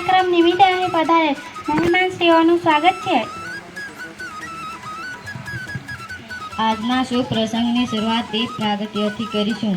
કાર્યક્રમ નિમિત્તે અહીં પધારેલ મહેમાનશ્રીઓનું સ્વાગત છે. આજના શુભ પ્રસંગની શરૂઆત દીપ પ્રાગત્યથી કરીશું.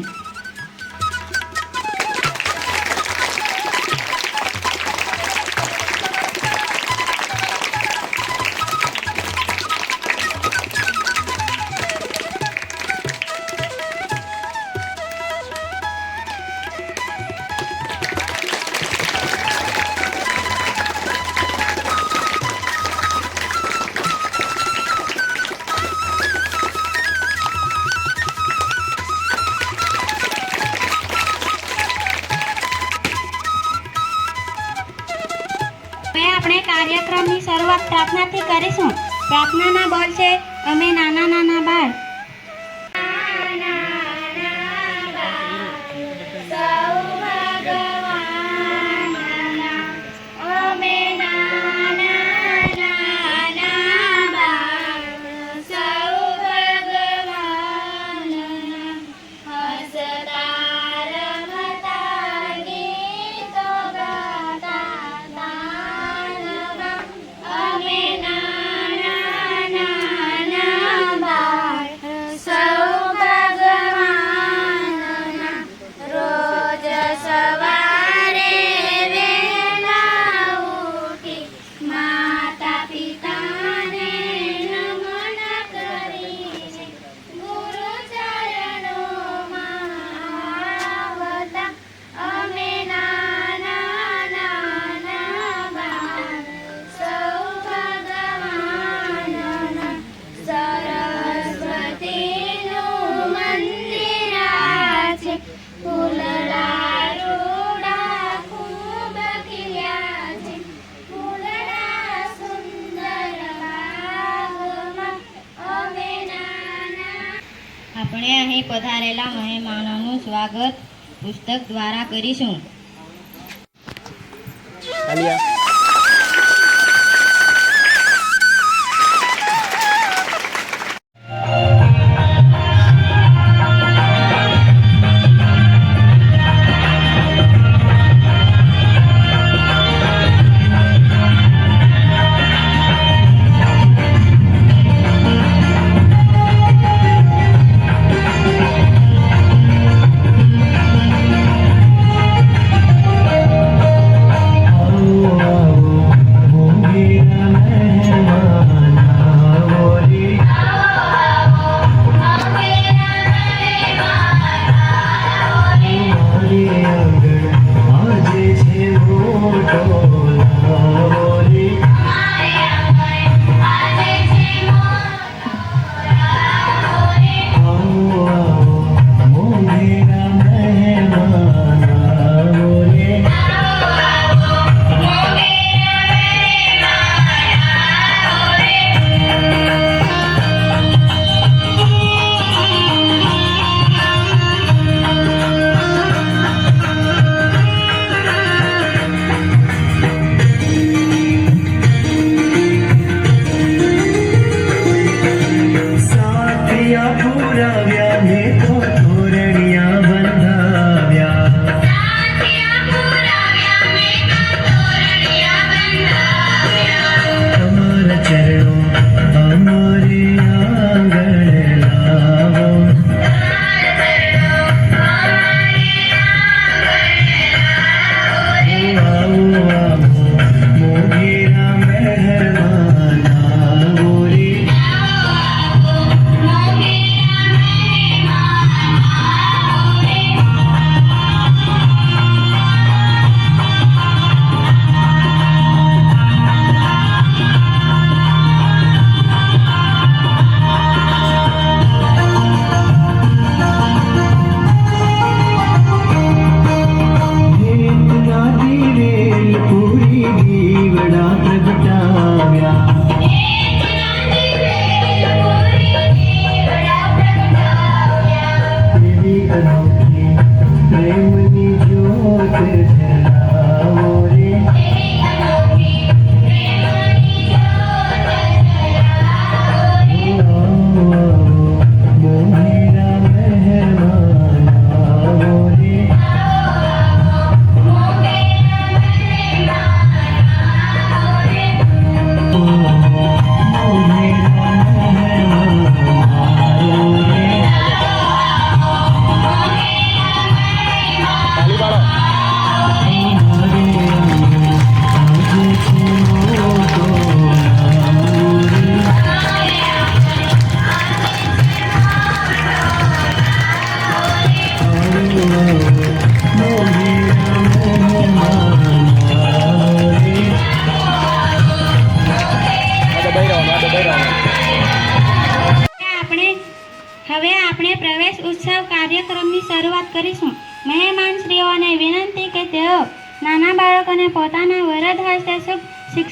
નાટક દ્વારા કરીશું.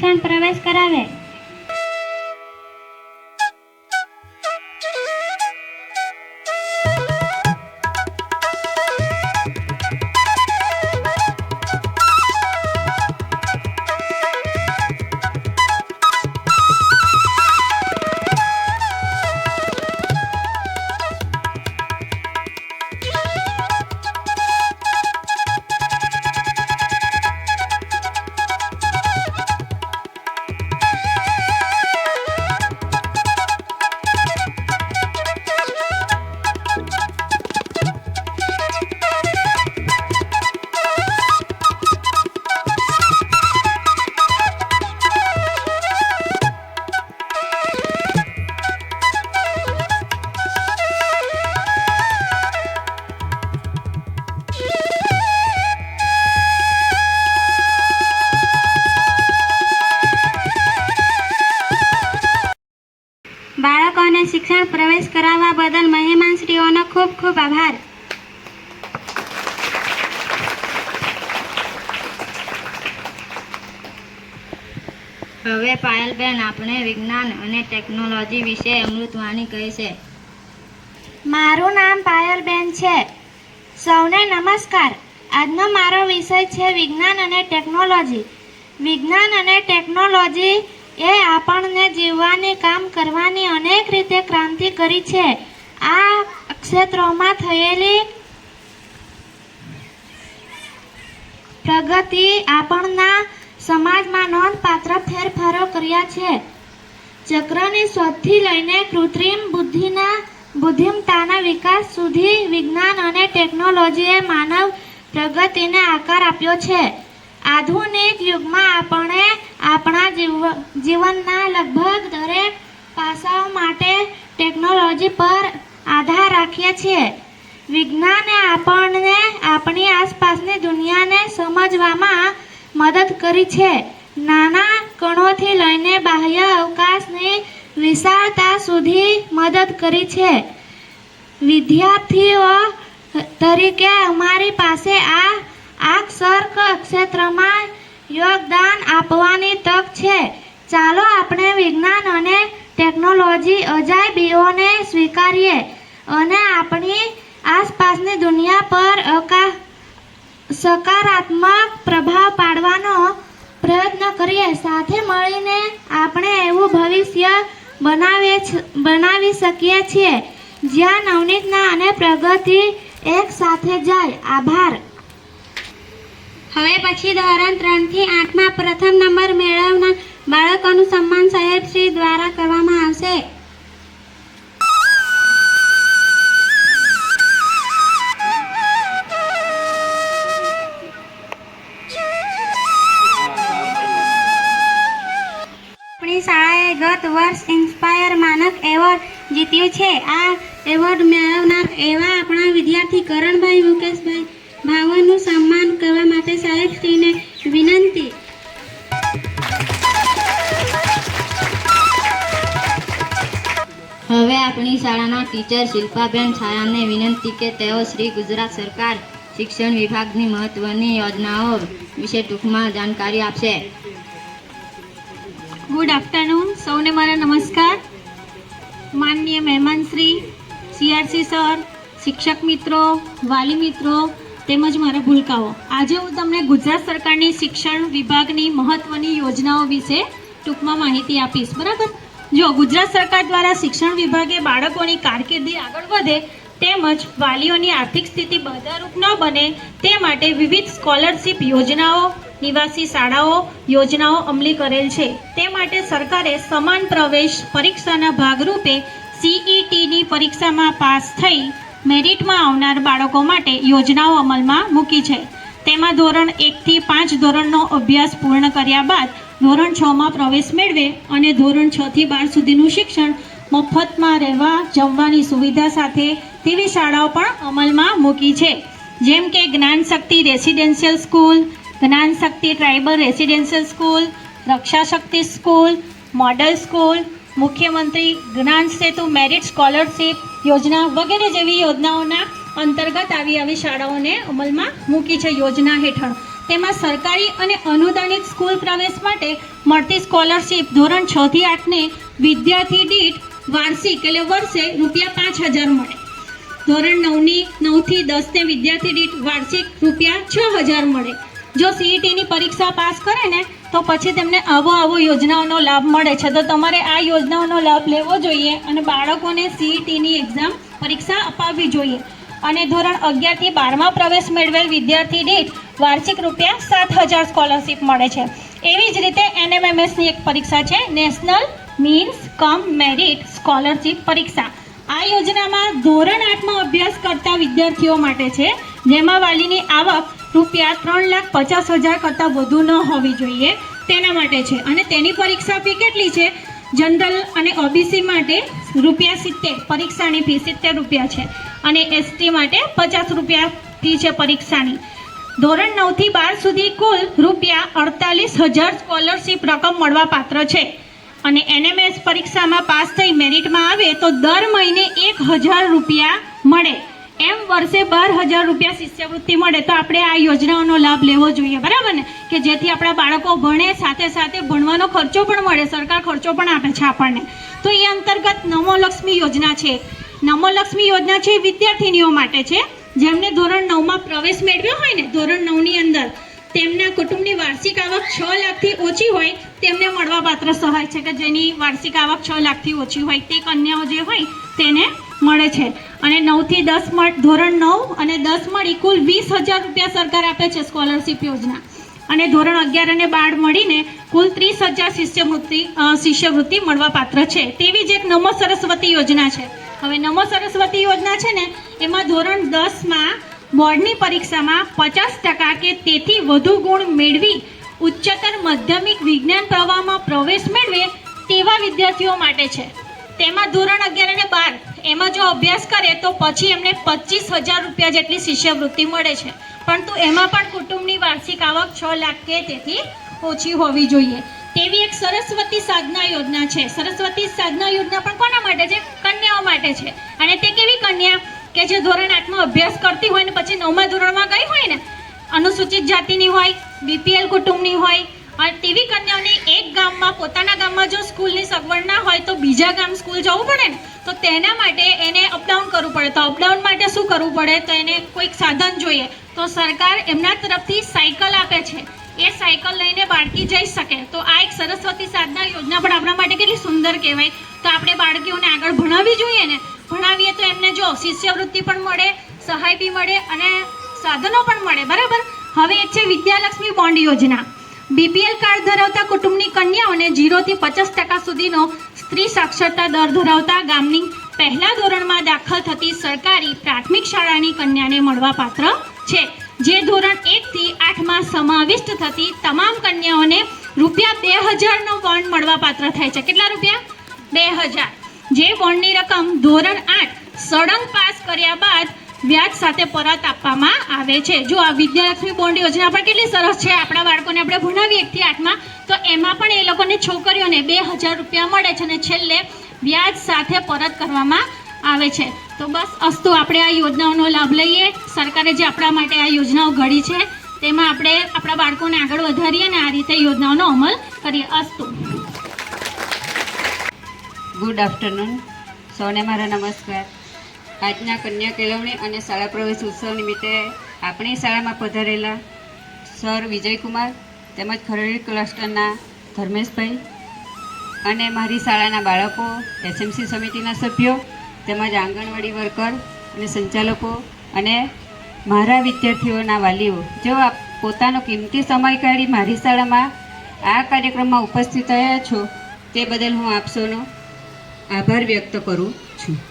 શિક્ષણ પ્રવેશ કરાવે. પાયલબેન આપણે વિજ્ઞાન અને ટેકનોલોજી વિશે અમૃતવાણી કહેશે મારું નામ પાયલબેન છે. સૌને નમસ્કાર. આજનો મારો વિષય છે વિજ્ઞાન અને ટેકનોલોજી. વિજ્ઞાન અને ટેકનોલોજી એ આપણને જીવવાની કામ કરવાની અનેક રીતે ક્રાંતિ કરી છે. આ ક્ષેત્રોમાં થયેલી પ્રગતિ આપણના સમાજમાં નોંધપાત્ર ફેરફારો કર્યા છે. ચક્રની શોધથી લઈને કૃત્રિમ બુદ્ધિના, બુદ્ધિમતાના વિકાસ સુધી વિજ્ઞાન અને ટેકનોલોજીએ માનવ પ્રગતિને આકાર આપ્યો છે. આધુનિક યુગમાં આપણે આપણા જીવ, જીવનના લગભગ દરેક પાસાઓ માટે ટેકનોલોજી પર આધાર રાખીએ છીએ. વિજ્ઞાને આપણને આપણી આસપાસની દુનિયાને સમજવામાં મદદ કરી છે. નાના કણોથી લઈને બાહ્ય અવકાશની વિશાળતા સુધી મદદ કરી છે. વિદ્યાર્થીઓ, તરીકે અમારી પાસે આ આ સર્ક ક્ષેત્રમાં યોગદાન આપવાની તક છે. ચાલો આપણે વિજ્ઞાન અને ટેકનોલોજી અજાયબીઓને સ્વીકારીએ અને આપણી આસપાસની દુનિયા પર અકા, સકારાત્મક પ્રભાવ પ્રયત્ન કરીએ, સાથે મળીને આપણે એવું ભવિષ્ય બનાવીએ બનાવી શકીએ છીએ. જ્યાં નવનીતના અને પ્રગતિ એક સાથે જાય. આભાર. હવે પછી ધોરણ ત્રણથી આઠમાં પ્રથમ નંબર મેળવનાર બાળકોનું સન્માન સાહેબ શ્રી દ્વારા કરવામાં આવશે. વર્ષ ઇન્સ્પાયર માનક એવોર્ડ જીત્યું છે. આ એવોર્ડ મેળવનાર એવા આપણા વિદ્યાર્થી કરણભાઈ મુકેશભાઈ ભાવનનું સન્માન કરવા માટે સાહેબશ્રીને વિનંતી. હવે આપણી શાળાના ટીચર શિલ્પાબેન છાયાને વિનંતી કે તેઓ શ્રી ગુજરાત સરકાર શિક્ષણ વિભાગની મહત્વની યોજનાઓ વિશે ટૂંકમાં જાણકારી આપશે. Good afternoon. સૌને મારા નમસ્કાર. માનનીય મહેમાનશ્રી સીઆરસી સર, શિક્ષક મિત્રો, વાલી મિત્રો, તેમજ મારા ભૂલકાઓ. આજે હું તમને ગુજરાત સરકારની શિક્ષણ વિભાગની મહત્ત્વની યોજનાઓ વિશે ટૂંકમાં માહિતી આપીશ. બરાબર? જો ગુજરાત સરકાર દ્વારા શિક્ષણ વિભાગે બાળકોની કારકિર્દી આગળ વધે, તેમજ વાલીઓની આર્થિક સ્થિતિ બાધારૂપ ન બને, તે માટે વિવિધ સ્કોલરશિપ યોજનાઓ નિવાસી શાળાઓ, યોજનાઓ અમલી કરેલ છે. તે માટે સરકારે સમાન પ્રવેશ પરીક્ષાના ભાગરૂપે સીઈટીની પરીક્ષામાં પાસ થઈ મેરિટમાં આવનાર બાળકો માટે યોજનાઓ અમલમાં મૂકી છે. તેમાં ધોરણ એકથી પાંચ ધોરણનો અભ્યાસ પૂર્ણ કર્યા બાદ ધોરણ છમાં પ્રવેશ મેળવે અને ધોરણ છથી બાર સુધીનું શિક્ષણ મફતમાં રહેવા, જમવાની સુવિધા સાથે તેવી શાળાઓ પણ અમલમાં મૂકી છે. જેમ કે જ્ઞાન Shakti residential school Gyan Shakti tribal residential school Raksha Shakti school, model school, Mukhyamantri Gyan Setu merit scholarship યોજના વગેરે જેવી યોજનાઓના અંતર્ગત આવી આવી શાળાઓને અમલમાં મૂકી છે યોજના હેઠળ. તેમાં સરકારી અને અનુદાનિત સ્કૂલ પ્રવેશ માટે મળતી સ્કોલરશીપ ધોરણ છ થી આઠને વિદ્યાર્થી દીઠ વાર્ષિક એટલે વર્ષે રૂપિયા પાંચ હજાર મળે. ધોરણ નવની નવથી દસને વિદ્યાર્થી દીઠ વાર્ષિક રૂપિયા છ હજાર મળે. જો સીઈટીની પરીક્ષા પાસ કરે ને, તો પછી તેમને આવો આવો યોજનાઓનો લાભ મળે છે. તો તમારે આ યોજનાઓનો લાભ લેવો જોઈએ અને બાળકોને સીઈટીની એક્ઝામ પરીક્ષા અપાવવી જોઈએ. અને ધોરણ અગિયારથી બારમાં પ્રવેશ મેળવેલ વિદ્યાર્થી દીઠ વાર્ષિક રૂપિયા સાત હજાર સ્કોલરશીપ મળે છે. એવી જ રીતે એનએમએમએસની એક પરીક્ષા છે national means cum merit scholarship પરીક્ષા. આ યોજનામાં ધોરણ આઠમાં અભ્યાસ કરતા વિદ્યાર્થીઓ માટે છે, જેમાં વાલીની આવક રૂપિયા ત્રણ લાખ પચાસ હજાર કરતાં વધુ ન હોવી જોઈએ. તેના માટે છે. અને તેની પરીક્ષા ફી કેટલી છે? જનરલ અને ઓબીસી માટે રૂપિયા સિત્તેર, પરીક્ષાની ફી સિત્તેર રૂપિયા છે. અને એસટી માટે પચાસ રૂપિયા ફી છે પરીક્ષાની. ધોરણ નવથી બાર સુધી કુલ રૂપિયા અડતાલીસ હજાર સ્કોલરશીપ રકમ મળવા પાત્ર છે. અને એનએમએસ પરીક્ષામાં પાસ થઈ મેરિટમાં આવે તો દર મહિને એક હજાર રૂપિયા મળે. એમ વર્ષે બાર હજાર રૂપિયા શિષ્યવૃત્તિ મળે તો આપણે આ યોજનાઓનો લાભ લેવો જોઈએ, બરાબર ને? કે જેથી આપણા બાળકો ભણે, સાથે સાથે ભણવાનો ખર્ચો પણ મળે, સરકાર ખર્ચો પણ આપે છે આપણને. તો એ અંતર્ગત નમોલક્ષ્મી યોજના છે. નમોલક્ષ્મી યોજના છે વિદ્યાર્થીનીઓ માટે છે. જેમને ધોરણ નવમાં પ્રવેશ મેળવ્યો હોય ને, ધોરણ નવની અંદર, તેમના કુટુંબની વાર્ષિક આવક છ લાખથી ઓછી હોય, તેમને મળવાપાત્ર સહાય છે કે જેની વાર્ષિક આવક છ લાખથી ઓછી હોય, તે કન્યાઓ જે હોય, તેને મળે છે. અને નવથી દસ મળ ધોરણ નવ અને દસ મળી કુલ વીસ હજાર રૂપિયા સરકાર આપે છે સ્કોલરશીપ યોજના. અને ધોરણ અગિયાર અને બાર મળીને કુલ ત્રીસ હજાર શિષ્યવૃત્તિ શિષ્યવૃત્તિ શિષ્યવૃત્તિ મળવાપાત્ર છે. તેવી જ એક નમો સરસ્વતી યોજના છે. હવે નમો સરસ્વતી યોજના છે ને, એમાં ધોરણ દસમાં બોર્ડની પરીક્ષામાં પચાસ ટકા કે તેથી વધુ ગુણ મેળવી ઉચ્ચતર માધ્યમિક વિજ્ઞાન પ્રવાહમાં પ્રવેશ મેળવે તેવા વિદ્યાર્થીઓ માટે છે. તેમાં ધોરણ અગિયાર અને બાર, એમાં જો અભ્યાસ કરે તો પછી એમને પચીસ હજાર રૂપિયા જેટલી શિષ્યવૃત્તિ મળે છે. પરંતુ એમાં પણ કુટુંબની વાર્ષિક આવક છ લાખ કે તેથી ઓછી હોવી જોઈએ. તેવી એક સરસ્વતી સાધના યોજના છે. સરસ્વતી સાધના યોજના પણ કોના માટે છે? કન્યાઓ માટે છે. અને તે કેવી કન્યા? કે જે ધોરણ આઠમાં અભ્યાસ કરતી હોય ને પછી નવમા ધોરણમાં ગઈ હોય ને, અનુસૂચિત જાતિની હોય, બીપીએલ કુટુંબની હોય તેવી કન્યાઓને એક ગામમાં, પોતાના ગામમાં જો સ્કૂલની સગવડ ના હોય તો બીજા ગામ સ્કૂલ જવું પડે ને? તો તેના માટે એને અપડાઉન કરવું પડે. તો અપડાઉન માટે શું કરવું પડે? તો એને કોઈક સાધન જોઈએ. તો સરકાર એમના તરફથી સાયકલ આપે છે. એ સાયકલ લઈને બાળકી જઈ શકે. તો આ એક સરસ્વતી સાધના યોજના પણ આપણા માટે કેટલી સુંદર કહેવાય. તો આપણે બાળકીઓને આગળ ભણાવવી જોઈએ ને? ભણાવીએ તો એમને જો શિષ્યવૃત્તિ પણ મળે, સહાય બી મળે અને સાધનો પણ મળે. બરાબર? હવે એક છે વિદ્યાલક્ષ્મી બોન્ડ યોજના. બીપીએલ કાર્ડ ધરાવતા કુટુંબની કન્યાઓને જીરોથી પચાસ ટકા સુધીનો સ્ત્રી સાક્ષરતા દર ધરાવતા ગામની પહેલા ધોરણમાં દાખલ થતી સરકારી પ્રાથમિક શાળાની કન્યાને મળવાપાત્ર છે. જે ધોરણ એકથી આઠમાં સમાવિષ્ટ થતી તમામ કન્યાઓને રૂપિયા બે હજારનો બોન્ડ મળવાપાત્ર થાય છે. કેટલા રૂપિયા? બે હજાર. જે બોન્ડની રકમ ધોરણ આઠ સળંગ પાસ કર્યા બાદ વ્યાજ સાથે પરત આપવામાં આવે છે. જો આ વિદ્યાલક્ષ્મી બોન્ડ યોજના પણ કેટલી સરસ છે આપણા બાળકોને આપણે ભણાવીએ એકથી આઠમાં, તો એમાં પણ એ લોકોને છોકરીઓને બે હજાર રૂપિયા મળે છે અને છેલ્લે વ્યાજ સાથે પરત કરવામાં આવે છે. તો બસ અસ્તુ, આપણે આ યોજનાઓનો લાભ લઈએ. સરકારે જે આપણા માટે આ યોજનાઓ ઘડી છે, તેમાં આપણે આપણા બાળકોને આગળ વધારીએ અને આ રીતે યોજનાઓનો અમલ કરીએ. અસ્તુ. ગુડ આફ્ટરનૂન સૌને મારા નમસ્કાર. આજના કન્યા કેળવણી અને શાળા પ્રવેશ ઉત્સવ નિમિત્તે આપણી શાળામાં પધારેલા સર વિજયકુમાર તેમજ ખરડી ક્લસ્ટરના ધર્મેશભાઈ અને મારી શાળાના બાળકો, એસએમસી સમિતિના સભ્યો તેમજ આંગણવાડી વર્કર અને સંચાલકો અને મારા વિદ્યાર્થીઓના વાલીઓ. જેઓ આપ પોતાનો કિંમતી સમય કાઢી મારી શાળામાં આ કાર્યક્રમમાં ઉપસ્થિત થયા છો, તે બદલ હું આપ આભાર વ્યક્ત કરું છું.